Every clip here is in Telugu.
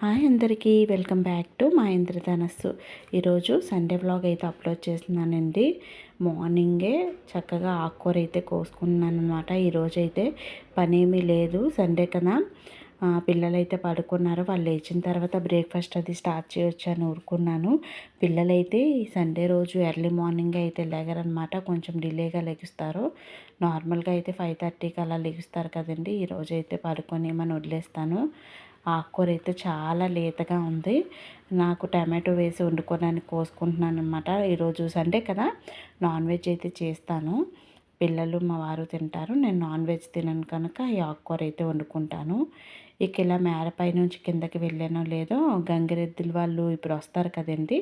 హాయ్ అందరికీ వెల్కమ్ బ్యాక్ టు మా ఇంద్రధనస్సు. ఈరోజు సండే వ్లాగ్ అయితే అప్లోడ్ చేస్తున్నానండి. మార్నింగే చక్కగా ఆకుకూర అయితే కోసుకున్నాను అనమాట ఈరోజు అయితే పని ఏమీ లేదు సండే కదా. పిల్లలైతే పడుకున్నారు. వాళ్ళు లేచిన తర్వాత బ్రేక్ఫాస్ట్ అది స్టార్ట్ చేయొచ్చు అని ఊరుకున్నాను. పిల్లలైతే ఈ సండే రోజు ఎర్లీ మార్నింగ్ అయితే లేగరనమాట కొంచెం డిలేగా లెగుస్తారు. నార్మల్గా అయితే ఫైవ్ థర్టీకి అలా లెగుస్తారు కదండి. ఈరోజు అయితే పడుకొని ఏమని వదిలేస్తాను. ఆకుకూర అయితే చాలా లేతగా ఉంది. నాకు టమాటో వేసి వండుకోవడానికి కోసుకుంటున్నాను అనమాట ఈరోజు సండే కదా నాన్ వెజ్ అయితే చేస్తాను. పిల్లలు మా వారు తింటారు. నేను నాన్ వెజ్ తినను కనుక ఈ ఆకుకూర అయితే వండుకుంటాను. ఇక ఇలా మేరపై నుంచి కిందకి వెళ్ళానో లేదో గంగిరెద్దులు వాళ్ళు ఇప్పుడు వస్తారు కదండి.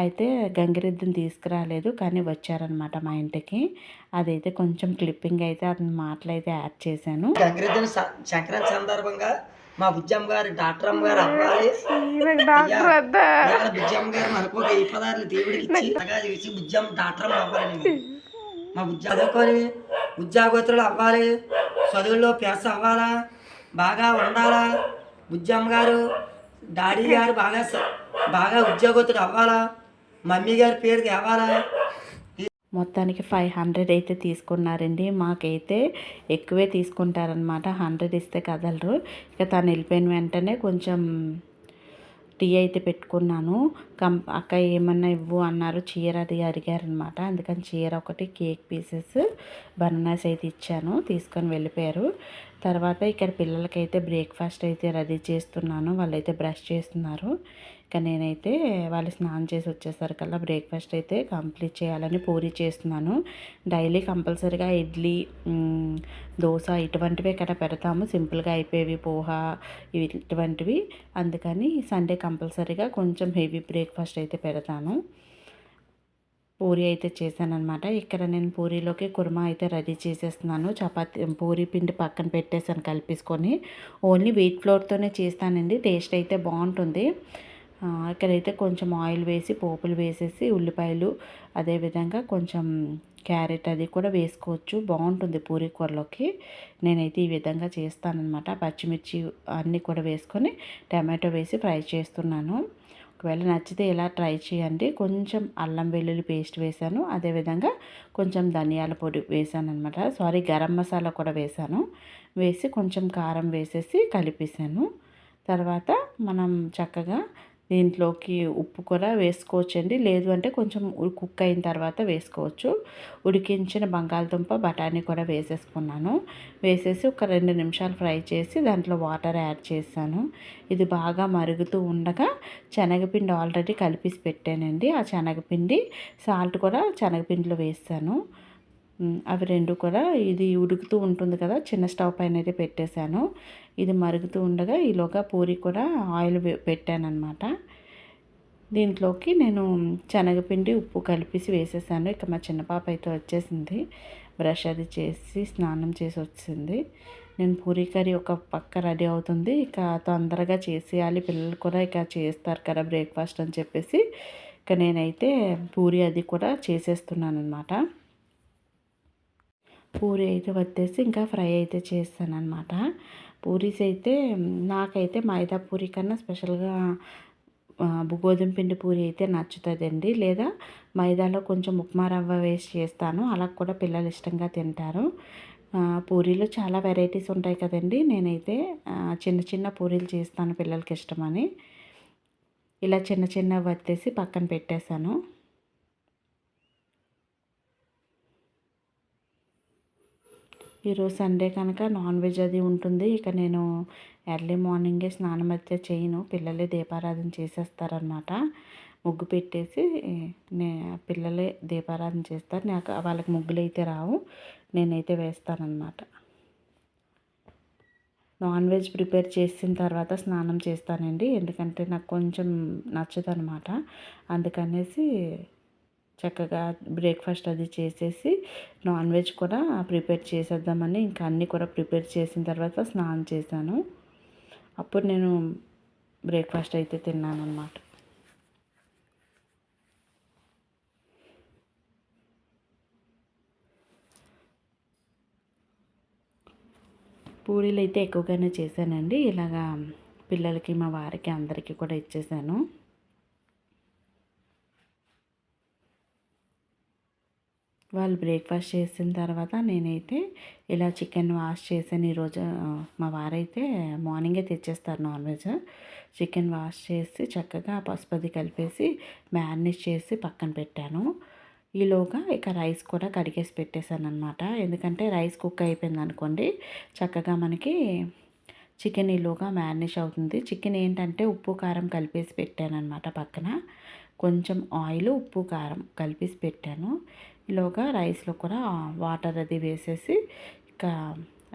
అయితే గంగిరెద్దుని తీసుకురాలేదు కానీ వచ్చారనమాట మా ఇంటికి. అదైతే కొంచెం క్లిప్పింగ్ అయితే అతని మాటలు అయితే యాడ్ చేశాను. గంగిరెద్దుని సంక్రాంతి సందర్భంగా మా బుజ్జమ్మ గారు డాక్టర్ అమ్మ గారు అవ్వాలి. బుజ్జమ్మ గారు మనకు ఈ పదార్థాలు దేవుడికి ఇచ్చి చేసి బుజ్జమ్మ డాక్టర్ అమ్మ అవ్వాలి. మా బుజ్జ చదువుకొని ఉద్యోగతులు అవ్వాలి. చదువుల్లో పేస అవ్వాలా? బాగా ఉండాలా? బుజ్జమ్మ గారు డాడీ గారు బాగా బాగా ఉద్యోగతులు అవ్వాలా? మమ్మీ గారి పేరు తేవాలా మొత్తానికి ఫైవ్ హండ్రెడ్ అయితే తీసుకున్నారండి. మాకైతే ఎక్కువే తీసుకుంటారనమాట హండ్రెడ్ ఇస్తే కదలరు. ఇక తను వెళ్ళిపోయిన వెంటనే కొంచెం టీ అయితే పెట్టుకున్నాను. కం అక్క ఏమన్నా ఇవ్వు అన్నారు. చీర అది అడిగారనమాట అందుకని చీర ఒకటి కేక్ పీసెస్ బనానాస్ అయితే ఇచ్చాను. తీసుకొని వెళ్ళిపోయారు. తర్వాత ఇక్కడ పిల్లలకైతే బ్రేక్ఫాస్ట్ అయితే రెడీ చేస్తున్నాను. వాళ్ళైతే బ్రష్ చేస్తున్నారు. ఇంకా నేనైతే వాళ్ళు స్నానం చేసి వచ్చేసరికల్లా బ్రేక్ఫాస్ట్ అయితే కంప్లీట్ చేయాలని పూరి చేస్తున్నాను. డైలీ కంపల్సరీగా ఇడ్లీ దోశ ఇటువంటివే కదా పెడతాము. సింపుల్గా అయిపోయేవి పోహ ఇవి ఇటువంటివి. అందుకని సండే కంపల్సరీగా కొంచెం హెవీ బ్రేక్ఫాస్ట్ అయితే పెడతాను. పూరి అయితే చేశానమాట ఇక్కడ నేను పూరీలోకి కుర్మా అయితే రెడీ చేసేస్తున్నాను. చపాతి పూరి పిండి పక్కన పెట్టేసాను కలిపేసుకొని. ఓన్లీ వీట్ ఫ్లోర్తోనే చేస్తానండి. టేస్ట్ అయితే బాగుంటుంది. ఇక్కడైతే కొంచెం ఆయిల్ వేసి పోపులు వేసేసి ఉల్లిపాయలు అదేవిధంగా కొంచెం క్యారెట్ అది కూడా వేసుకోవచ్చు. బాగుంటుంది పూరి కూరలోకి. నేనైతే ఈ విధంగా చేస్తానన్నమాట. పచ్చిమిర్చి అన్నీ కూడా వేసుకొని టమాటో వేసి ఫ్రై చేస్తున్నాను. ఒకవేళ నచ్చితే ఇలా ట్రై చేయండి. కొంచెం అల్లం వెల్లుల్లి పేస్ట్ వేసాను. అదేవిధంగా కొంచెం ధనియాల పొడి వేసాను అనమాట సారీ గరం మసాలా కూడా వేసాను. వేసి కొంచెం కారం వేసేసి కలిపేసాను. తర్వాత మనం చక్కగా దీంట్లోకి ఉప్పు కూడా వేసుకోవచ్చండి. లేదు అంటే కొంచెం కుక్ అయిన తర్వాత వేసుకోవచ్చు. ఉడికించిన బంగాళదుంప బఠానీ కూడా వేసేసుకున్నాను. వేసేసి ఒక రెండు నిమిషాలు ఫ్రై చేసి దాంట్లో వాటర్ యాడ్ చేశాను. ఇది బాగా మరుగుతూ ఉండగా శనగపిండి ఆల్రెడీ కలిపేసి పెట్టానండి. ఆ శనగపిండి సాల్ట్ కూడా శనగపిండిలో వేసాను అవి రెండు కూడా ఇది ఉడుకుతూ ఉంటుంది కదా చిన్న స్టవ్ పైన అయితే పెట్టేశాను. ఇది మరుగుతూ ఉండగా ఈలోగా పూరి కూడా ఆయిల్ పెట్టాను అనమాట దీంట్లోకి నేను శనగపిండి ఉప్పు కలిపేసి వేసేసాను. ఇక మా చిన్న పాప అయితే వచ్చేసింది. బ్రష్ అది చేసి స్నానం చేసి వచ్చింది. నేను పూరీ కర్రీ ఒక పక్క రెడీ అవుతుంది. ఇక తొందరగా చేసేయాలి. పిల్లలు కూడా ఇక చేస్తారు కదా బ్రేక్ఫాస్ట్ అని చెప్పేసి. ఇక నేనైతే పూరి అది కూడా చేసేస్తున్నాను అనమాట పూరి అయితే వచ్చేసి ఇంకా ఫ్రై అయితే చేస్తాను అనమాట పూరీస్ అయితే నాకైతే మైదా పూరి కన్నా స్పెషల్గా గోధుమ పిండి పూరి అయితే నచ్చుతుందండి. లేదా మైదాలో కొంచెం ఉప్మా రవ్వ వేసి చేస్తాను. అలా కూడా పిల్లలు ఇష్టంగా తింటారు. పూరీలు చాలా వెరైటీస్ ఉంటాయి కదండి. నేనైతే చిన్న చిన్న పూరీలు చేస్తాను పిల్లలకి ఇష్టమని. ఇలా చిన్న చిన్నవి వచ్చేసి పక్కన పెట్టేశాను. ఈరోజు సండే కనుక నాన్ వెజ్ అది ఉంటుంది. ఇక నేను ఎర్లీ మార్నింగే స్నానం అయితే చేయను. పిల్లలే దీపారాధన చేసేస్తారనమాట ముగ్గు పెట్టేసి నే పిల్లలే దీపారాధన చేస్తారు. నాకు వాళ్ళకి ముగ్గులు అయితే రావు. నేనైతే వేస్తానన్నమాట. నాన్ వెజ్ ప్రిపేర్ చేసిన తర్వాత స్నానం చేస్తానండి. ఎందుకంటే నాకు కొంచెం నచ్చదనమాట అందుకనేసి చక్కగా బ్రేక్ఫాస్ట్ అది చేసేసి నాన్ వెజ్ కూడా ప్రిపేర్ చేసేద్దామని ఇంకా అన్నీ కూడా ప్రిపేర్ చేసిన తర్వాత స్నానం చేశాను. అప్పుడు నేను బ్రేక్ఫాస్ట్ అయితే తిన్నాను అన్నమాట పూరీలు అయితే ఎక్కువగానే చేశానండి. ఇలాగా పిల్లలకి మా వారికి అందరికీ కూడా ఇచ్చేసాను వాళ్ళు బ్రేక్ఫాస్ట్ చేసిన తర్వాత నేనైతే ఇలా చికెన్ వాష్ చేసాను ఈరోజు మా వారైతే మార్నింగే తెచ్చేస్తారు నాన్ వెజ్. చికెన్ వాష్ చేసి చక్కగా పసుపది కలిపేసి మ్యారినేట్ చేసి పక్కన పెట్టాను. ఈలోగా ఇక రైస్ కూడా కడిగేసి పెట్టేశాను అనమాట ఎందుకంటే రైస్ కుక్ అయిపోయింది అనుకోండి చక్కగా మనకి చికెన్ ఈలోగా మ్యారినేట్ అవుతుంది. చికెన్ ఏంటంటే ఉప్పు కారం కలిపేసి పెట్టాను అనమాట పక్కన. కొంచెం ఆయిల్ ఉప్పు కారం కలిపేసి పెట్టాను. ఈలోగా రైస్లో కూడా వాటర్ అది వేసేసి ఇక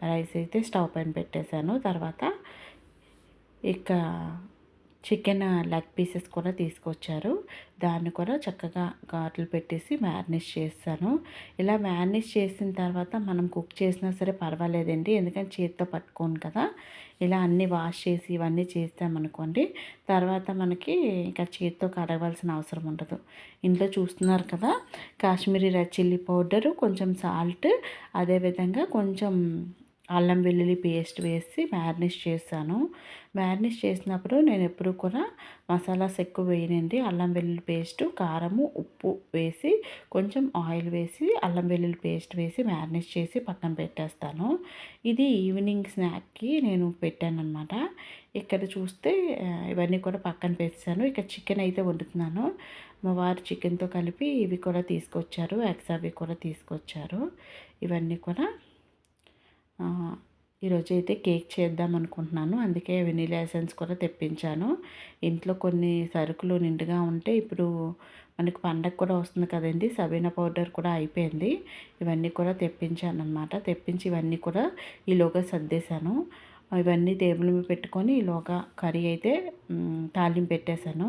రైస్ అయితే స్టవ్ పైన పెట్టేశాను. తర్వాత ఇక చికెన్ లెగ్ పీసెస్ కూడా తీసుకొచ్చారు. దాన్ని కూడా చక్కగా ఘాట్లు పెట్టేసి మ్యారినేట్ చేస్తాను. ఇలా మ్యారినేట్ చేసిన తర్వాత మనం కుక్ చేసినా సరే పర్వాలేదండి. ఎందుకంటే చేతితో పట్టుకోను కదా. ఇలా అన్నీ వాష్ చేసి ఇవన్నీ చేస్తామనుకోండి తర్వాత మనకి ఇంకా చేతితో కడగవలసిన అవసరం ఉండదు. ఇంట్లో చూస్తున్నారు కదా కాశ్మీరీ రెడ్ చిల్లీ పౌడరు కొంచెం సాల్ట్ అదేవిధంగా కొంచెం అల్లం వెల్లుల్లి పేస్ట్ వేసి మ్యారినేట్ చేస్తాను మ్యారినేట్ చేసినప్పుడు నేను ఎప్పుడు కూడా మసాలాస్ ఎక్కువ వేయనండి. అల్లం వెల్లుల్లి పేస్ట్ కారము ఉప్పు వేసి కొంచెం ఆయిల్ వేసి అల్లం వెల్లుల్లి పేస్ట్ వేసి మ్యారినేట్ చేసి పక్కన పెట్టేస్తాను. ఇది ఈవినింగ్ స్నాక్కి నేను పెట్టాను అనమాట ఇక్కడ చూస్తే ఇవన్నీ కూడా పక్కన పెట్టాను ఇక్కడ చికెన్ అయితే వండుతున్నాను. మా వారు చికెన్తో కలిపి ఇవి కూడా తీసుకొచ్చారు. ఎగ్స్ అవి కూడా తీసుకొచ్చారు. ఇవన్నీ కూడా ఈరోజు అయితే కేక్ చేద్దాం అనుకుంటున్నాను. అందుకే వెనీలా ఎసెన్స్ కూడా తెప్పించాను. ఇంట్లో కొన్ని సరుకులు నిండుగా ఉంటే ఇప్పుడు మనకి పండగ కూడా వస్తుంది కదండి. సబీనా పౌడర్ కూడా అయిపోయింది. ఇవన్నీ కూడా తెప్పించాను అనమాట తెప్పించి ఇవన్నీ కూడా ఈలోగా సర్దేశాను. ఇవన్నీ టేబుల్ మీద పెట్టుకొని ఈలోగా కర్రీ అయితే తాలింపు పెట్టేశాను.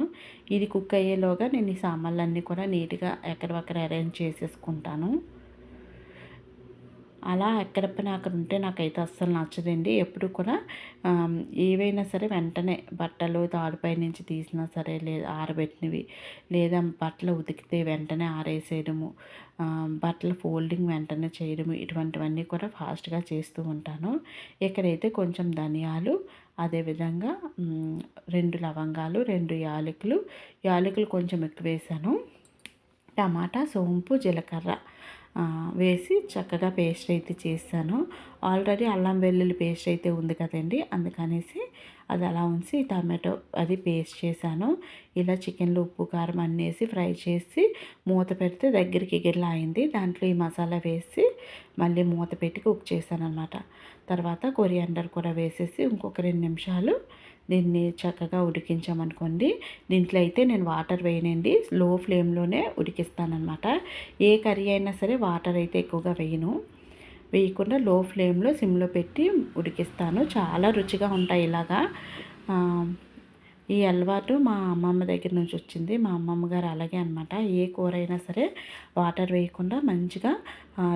ఇది కుక్ అయ్యేలోగా నేను ఈ సామాన్లన్నీ కూడా నీట్గా ఎక్కడ అరేంజ్ చేసేసుకుంటాను. అలా ఎక్కడ పని అక్కడ ఉంటే నాకైతే అస్సలు నచ్చదండి. ఎప్పుడు కూడా ఏవైనా సరే వెంటనే బట్టలు తాడుపై నుంచి తీసినా సరే లేదా ఆరబెట్టినవి. లేదా బట్టలు ఉతికితే వెంటనే ఆరేసేయడము బట్టలు ఫోల్డింగ్ వెంటనే చేయడము ఇటువంటివన్నీ కూడా ఫాస్ట్గా చేస్తూ ఉంటాను. ఇక్కడైతే కొంచెం ధనియాలు అదేవిధంగా రెండు లవంగాలు రెండు యాలకులు. యాలకులు కొంచెం ఎక్కువ వేసాను టమాటా సోంపు జీలకర్ర. వేసి చక్కగా పేస్ట్ అయితే చేస్తాను ఆల్రెడీ అల్లం వెల్లుల్లి పేస్ట్ అయితే ఉంది కదండి అందుకనేసి అది అలా ఉంచి టమాటో అది పేస్ట్ చేశాను. ఇలా చికెన్లో ఉప్పు కారం అన్నేసి ఫ్రై చేసి మూత పెడితే దగ్గరికి గిర్లా అయింది. దాంట్లో ఈ మసాలా వేసి మళ్ళీ మూత పెట్టి కుక్ చేశాను అనమాట తర్వాత కొరియాండర్ కూడా వేసేసి ఇంకొక రెండు నిమిషాలు దీన్ని చక్కగా ఉడికించామనుకోండి. దీంట్లో అయితే నేను వాటర్ వేయనండి. లో ఫ్లేమ్లోనే ఉడికిస్తానమాట ఏ కర్రీ అయినా సరే వాటర్ అయితే ఎక్కువగా వేయను. వేయకుండా లో ఫ్లేమ్లో సిమ్లో పెట్టి ఉడికిస్తాను. చాలా రుచిగా ఉంటాయి ఇలాగా. ఈ అలవాటు మా అమ్మమ్మ దగ్గర నుంచి వచ్చింది. మా అమ్మమ్మ గారు అలాగే అనమాట ఏ కూర అయినా సరే వాటర్ వేయకుండా మంచిగా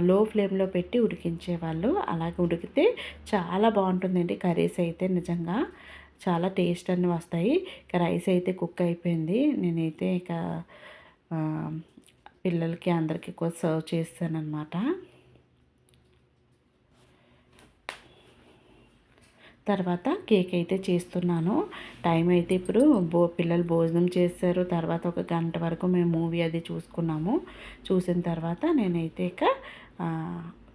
లో ఫ్లేమ్లో పెట్టి ఉడికించేవాళ్ళు. అలాగే ఉడికితే చాలా బాగుంటుందండి కర్రీస్ అయితే నిజంగా. చాలా టేస్ట్ అన్నీ వస్తాయి. ఇక రైస్ అయితే కుక్ అయిపోయింది. నేనైతే ఇక పిల్లలకి అందరికీ కూడా సర్వ్ చేస్తాను తర్వాత కేక్ అయితే చేస్తున్నాను. టైం అయితే ఇప్పుడు బో పిల్లలు భోజనం చేస్తారు. తర్వాత ఒక గంట వరకు మేము మూవీ అది చూసుకున్నాము. చూసిన తర్వాత నేనైతే ఇక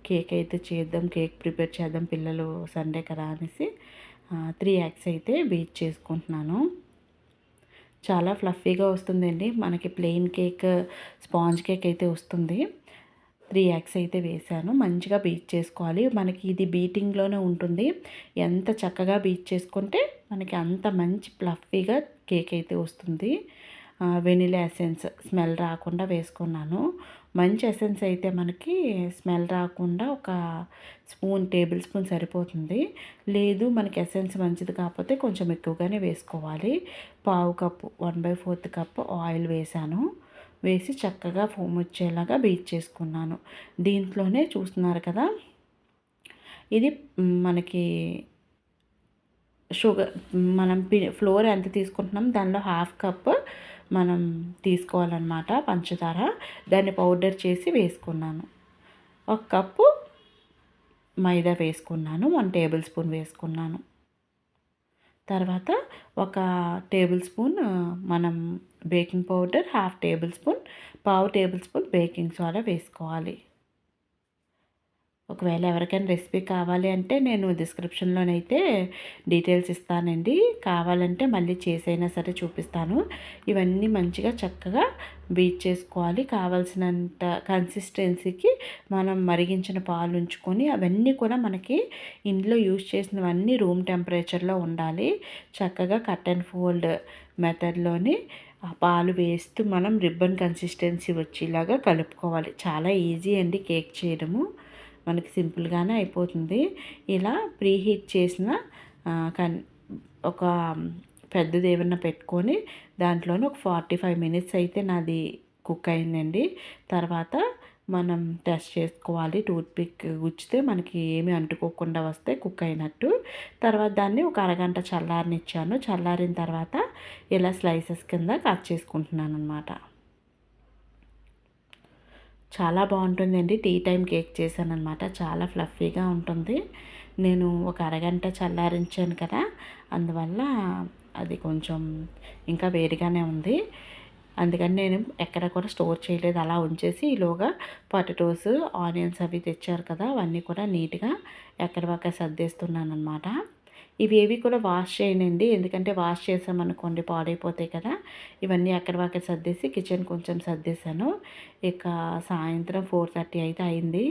కేక్ అయితే చేద్దాం కేక్ ప్రిపేర్ చేద్దాం పిల్లలు సండే కదా అనేసి త్రీ యాక్స్ అయితే బీట్ చేసుకుంటున్నాను. చాలా ఫ్లఫీగా వస్తుందండి. మనకి ప్లెయిన్ కేక్ స్పాంజ్ కేక్ అయితే వస్తుంది. త్రీ యాక్స్ అయితే వేసాను మంచిగా బీట్ చేసుకోవాలి. మనకి ఇది బీటింగ్లోనే ఉంటుంది. ఎంత చక్కగా బీట్ చేసుకుంటే మనకి అంత మంచి ఫ్లఫీగా కేక్ అయితే వస్తుంది. వెనిలా ఎసెన్స్ స్మెల్ రాకుండా వేసుకున్నాను. మంచి ఎసెన్స్ అయితే మనకి స్మెల్ రాకుండా ఒక స్పూన్ టేబుల్ స్పూన్ సరిపోతుంది. లేదు మనకి ఎసెన్స్ మంచిది కాకపోతే కొంచెం ఎక్కువగానే వేసుకోవాలి. పావు cup one by fourth cup oil వేసాను. వేసి చక్కగా ఫోమ్ వచ్చేలాగా బీట్ చేసుకున్నాను. దీంట్లోనే చూస్తున్నారు కదా ఇది మనకి షుగర్ మనం ఫ్లోర్ ఎంత తీసుకుంటున్నాం? దానిలో హాఫ్ కప్ మనం తీసుకోవాలన్నమాట పంచదార. దాన్ని పౌడర్ చేసి వేసుకున్నాను. ఒక కప్పు మైదా వేసుకున్నాను. వన్ టేబుల్ స్పూన్ వేసుకున్నాను. తర్వాత ఒక టేబుల్ స్పూన్ మనం baking powder half table spoon పావు టేబుల్ స్పూన్ బేకింగ్ సోడా వేసుకోవాలి. ఒకవేళ ఎవరికైనా రెసిపీ కావాలి అంటే నేను డిస్క్రిప్షన్లోనైతే డీటెయిల్స్ ఇస్తానండి. కావాలంటే మళ్ళీ చేసైనా సరే చూపిస్తాను. ఇవన్నీ మంచిగా చక్కగా బీట్ చేసుకోవాలి. కావాల్సినంత కన్సిస్టెన్సీకి మనం మరిగించిన పాలు ఉంచుకొని అవన్నీ కూడా మనకి ఇంట్లో యూజ్ చేసినవన్నీ రూమ్ టెంపరేచర్లో ఉండాలి. చక్కగా కట్ అండ్ ఫోల్డ్ మెథడ్లోని ఆ పాలు వేస్తూ మనం రిబ్బన్ కన్సిస్టెన్సీ వచ్చేలాగా కలుపుకోవాలి. చాలా ఈజీ అండి కేక్ చేయడము. మనకి సింపుల్గానే అయిపోతుంది. ఇలా ప్రీహీట్ చేసిన కన్ ఒక పెద్దది ఏమన్నా పెట్టుకొని దాంట్లోనే ఒక ఫార్టీ ఫైవ్ మినిట్స్ అయితే నాది కుక్ అయిందండి. తర్వాత మనం టెస్ట్ చేసుకోవాలి. టూత్ పిక్ గుచ్చితే మనకి ఏమి అంటుకోకుండా వస్తే కుక్ అయినట్టు. తర్వాత దాన్ని ఒక అరగంట చల్లారనిచ్చాను. చల్లారిన తర్వాత ఇలా స్లైసెస్ కింద కట్ చేసుకుంటున్నాను అనమాట చాలా బాగుంటుందండి. టీ టైం కేక్ చేశాను అనమాట చాలా ఫ్లఫీగా ఉంటుంది. నేను ఒక అరగంట చల్లారించాను కదా అందువల్ల అది కొంచెం ఇంకా వేడిగానే ఉంది. అందుకని నేను ఎక్కడ కూడా స్టోర్ చేయలేదు. అలా ఉంచేసి ఈలోగా పొటాటోస్ ఆనియన్స్ అవి తెచ్చారు కదా అవన్నీ కూడా నీట్గా ఎక్కడ పక్క సర్దేస్తున్నాను అనమాట ఇవి ఏవి కూడా వాష్ చేయనండి. ఎందుకంటే వాష్ చేసామనుకోండి పాడైపోతాయి కదా ఇవన్నీ అక్కడ వాకి సర్దేసి కిచెన్ కొంచెం సర్దేశాను. ఇక సాయంత్రం ఫోర్ థర్టీ అయితే అయింది.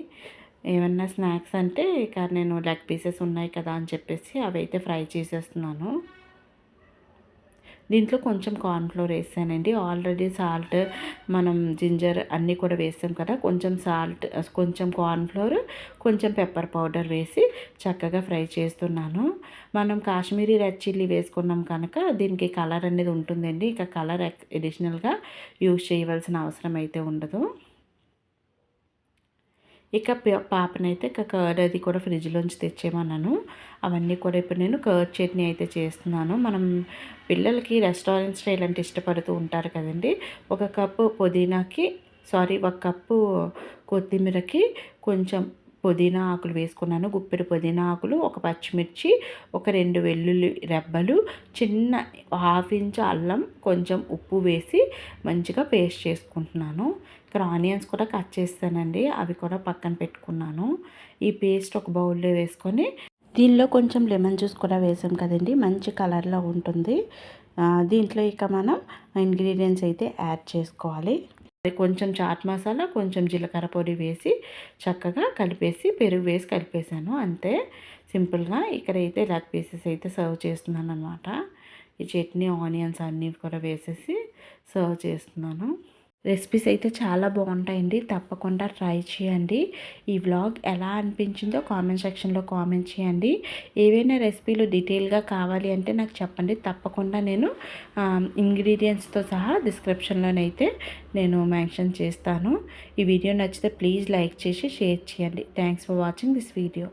ఏమన్నా స్నాక్స్ అంటే ఇక నేను లెగ్ పీసెస్ ఉన్నాయి కదా అని చెప్పేసి అవి అయితే ఫ్రై చేసేస్తున్నాను. దీంట్లో కొంచెం కార్న్ఫ్లోర్ వేసానండి. ఆల్రెడీ సాల్ట్ మనం జింజర్ అన్నీ కూడా వేసాం కదా కొంచెం సాల్ట్ కొంచెం కార్న్ఫ్లోర్ కొంచెం పెప్పర్ పౌడర్ వేసి చక్కగా ఫ్రై చేస్తున్నాను. మనం కాశ్మీరీ రెడ్ చిల్లీ వేసుకున్నాం కనుక దీనికి కలర్ అనేది ఉంటుందండి. ఇక కలర్ ఎడిషనల్గా యూజ్ చేయవలసిన అవసరం అయితే ఉండదు. ఇక పాపనైతే ఇక కర్డ్ అది కూడా ఫ్రిడ్జ్లోంచి తెచ్చేమన్నాను అవన్నీ కూడా ఇప్పుడు నేను కర్డ్ చట్నీ అయితే చేస్తున్నాను. మనం పిల్లలకి రెస్టారెంట్స్లో ఇలాంటి ఇష్టపడుతూ ఉంటారు కదండి. ఒక కప్పు పుదీనాకి సారీ ఒక కప్పు కొత్తిమీరకి కొంచెం పుదీనా ఆకులు వేసుకున్నాను. గుప్పెడు పుదీనా ఆకులు ఒక పచ్చిమిర్చి ఒక రెండు వెల్లుల్లి రెబ్బలు చిన్న హాఫ్ ఇంచ్ అల్లం కొంచెం ఉప్పు వేసి మంచిగా పేస్ట్ చేసుకుంటున్నాను. ఇక్కడ ఆనియన్స్ కూడా కట్ చేస్తానండి. అవి కూడా పక్కన పెట్టుకున్నాను. ఈ పేస్ట్ ఒక బౌల్లో వేసుకొని దీనిలో కొంచెం లెమన్ జ్యూస్ కూడా వేసాం కదండి. మంచి కలర్లో ఉంటుంది. దీంట్లో ఇక మనం ఇంగ్రీడియంట్స్ అయితే యాడ్ చేసుకోవాలి. కొంచెం చాట్ మసాలా కొంచెం జీలకర్ర పొడి వేసి చక్కగా కలిపేసి పెరుగు వేసి కలిపేసాను అంతే. సింపుల్గా ఇక్కడైతే లెగ్ పీసెస్ అయితే సర్వ్ చేస్తున్నాను అనమాట ఈ చట్నీ ఆనియన్స్ అన్నీ కూడా వేసేసి సర్వ్ చేస్తున్నాను. రెసిపీస్ అయితే చాలా బాగుంటాయండి. తప్పకుండా ట్రై చేయండి. ఈ వ్లాగ్ ఎలా అనిపించిందో కామెంట్ సెక్షన్లో కామెంట్ చేయండి. ఏవైనా రెసిపీలు డీటెయిల్గా కావాలి అంటే నాకు చెప్పండి. తప్పకుండా నేను ఇంగ్రీడియంట్స్తో సహా డిస్క్రిప్షన్లోనైతే నేను మెన్షన్ చేస్తాను. ఈ వీడియో నచ్చితే ప్లీజ్ లైక్ చేసి షేర్ చేయండి. Thanks for watching this video.